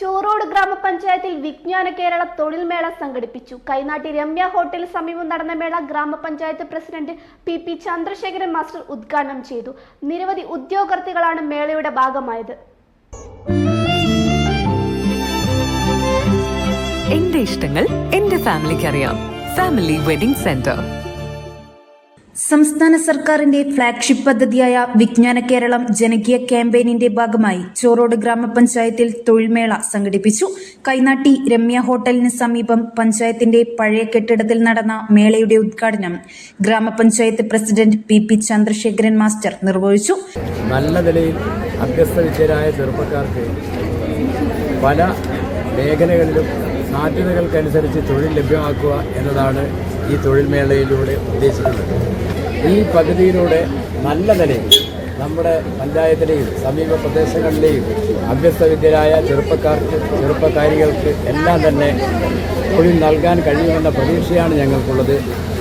ചോറോട് ഗ്രാമപഞ്ചായത്തിൽ വിജ്ഞാന കേരള തൊഴിൽ മേള സംഘടിപ്പിച്ചു. കൈനാട്ടി രമ്യ ഹോട്ടലിന് സമീപം നടന്ന മേള grama panchayat president P P Chandrasekharan master ഉദ്ഘാടനം ചെയ്തു. നിരവധി ഉദ്യോഗാർത്ഥികളാണ് മേളയുടെ ഭാഗമായത്. എന്റെ ഇഷ്ടങ്ങൾ എന്റെ ഫാമിലിക്ക് അറിയാം ഫാമിലി വെഡിംഗ് സെന്റർ. സംസ്ഥാന സർക്കാരിന്റെ ഫ്ളാഗ്ഷിപ്പ് പദ്ധതിയായ വിജ്ഞാന കേരളം ജനകീയ ക്യാമ്പയിനിന്റെ ഭാഗമായി ചോറോട് ഗ്രാമപഞ്ചായത്തിൽ തൊഴിൽമേള സംഘടിപ്പിച്ചു. കൈനാട്ടി രമ്യ ഹോട്ടലിന് സമീപം പഞ്ചായത്തിന്റെ പഴയ കെട്ടിടത്തിൽ നടന്ന മേളയുടെ ഉദ്ഘാടനം grama panchayat president P P Chandrasekharan master നിർവഹിച്ചു. നല്ല നിലയിൽ അഭ്യസ്തവിദ്യരായ ചെറുപ്പക്കാർക്ക് പല മേഖലകളിലും സാധ്യതകൾക്കനുസരിച്ച് തൊഴിൽ ലഭ്യമാക്കുക എന്നതാണ് ഈ തൊഴിൽ മേളയിലൂടെ ഉദ്ദേശിക്കുന്നത്. ഈ പദ്ധതിയിലൂടെ നല്ല നിലയിൽ നമ്മുടെ പഞ്ചായത്തിലെയും സമീപ പ്രദേശങ്ങളിലെയും അഭ്യസ്തവിദ്യരായ ചെറുപ്പക്കാർക്ക് ചെറുപ്പക്കാരികൾക്ക് എല്ലാം തന്നെ തൊഴിൽ നൽകാൻ കഴിയുമെന്ന പ്രതീക്ഷയാണ് ഞങ്ങൾക്കുള്ളത്.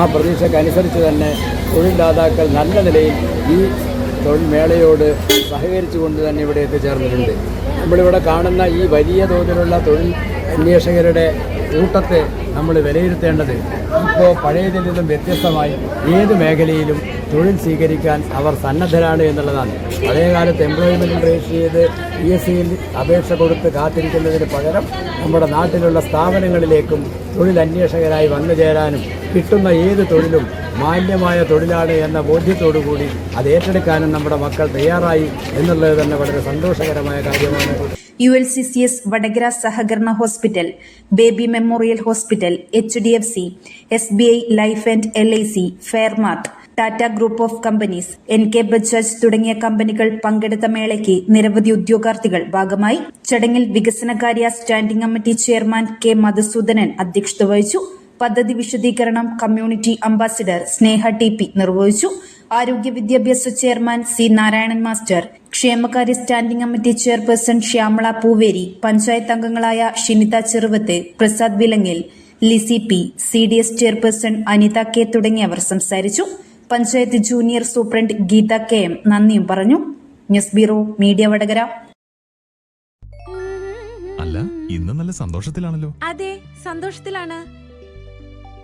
ആ പ്രതീക്ഷക്കനുസരിച്ച് തന്നെ തൊഴിൽദാതാക്കൾ നല്ല നിലയിൽ ഈ തൊഴിൽ മേളയോട് സഹകരിച്ചുകൊണ്ട് തന്നെ ഇവിടെ എത്തിച്ചേർന്നിട്ടുണ്ട്. നമ്മളിവിടെ കാണുന്ന ഈ വലിയ തോതിലുള്ള തൊഴിൽ അന്വേഷകരുടെ കൂട്ടത്തെ നമ്മൾ വിലയിരുത്തേണ്ടത്. ഇപ്പോൾ പഴയതിൽ നിന്നും വ്യത്യസ്തമായി ഏത് മേഖലയിലും തൊഴിൽ സ്വീകരിക്കാൻ അവർ സന്നദ്ധരാണ് എന്നുള്ളതാണ്. പഴയകാലത്ത് എംപ്ലോയ്മെന്റ് രജിസ്റ്റർ ചെയ്ത് പി എസ് സിയിൽ അപേക്ഷ കൊടുത്ത് കാത്തിരിക്കുന്നതിന് പകരം നമ്മുടെ നാട്ടിലുള്ള സ്ഥാപനങ്ങളിലേക്കും തൊഴിൽ അന്വേഷകരായി വന്നു ചേരാനും കിട്ടുന്ന ഏത് തൊഴിലും മാന്യമായ തൊഴിലാണ് എന്ന ബോധ്യത്തോടുകൂടി അത് ഏറ്റെടുക്കാനും നമ്മുടെ മക്കൾ തയ്യാറായി എന്നുള്ളത് തന്നെ വളരെ സന്തോഷകരമായ കാര്യമാണ്. U L C C S Vadakara സഹകരണ hospital baby memorial hospital H D F C S B I life and L I C Fairmart Tata group of companies N K Bajaj തുടങ്ങിയ കമ്പനികൾ പങ്കെടുത്ത മേളയ്ക്ക് നിരവധി ഉദ്യോഗാർത്ഥികൾ ഭാഗമായി ചടങ്ങിൽ വികസനകാര്യ standing committee chairman K Madhusoodanan അധ്യക്ഷത വഹിച്ചു. പദ്ധതി വിശദീകരണം community ambassador Sneha T P നിർവഹിച്ചു. ആരോഗ്യ വിദ്യാഭ്യാസ ചെയർമാൻ സി നാരായണൻ മാസ്റ്റർ ക്ഷേമകാര്യ standing committee chairperson Shyamala Pooveri panchayat അംഗങ്ങളായ Shinitha Cheruvath Prasad Vilangil Lissy P C D S chairperson Anitha K തുടങ്ങിയവർ സംസാരിച്ചു. Panchayat junior superintendent Geetha K M നന്ദിയും പറഞ്ഞു. News bureau media Vadakara. അല്ല ഇന്ന് നല്ല സന്തോഷത്തിലാണല്ലോ. അതെ സന്തോഷത്തിലാണ്.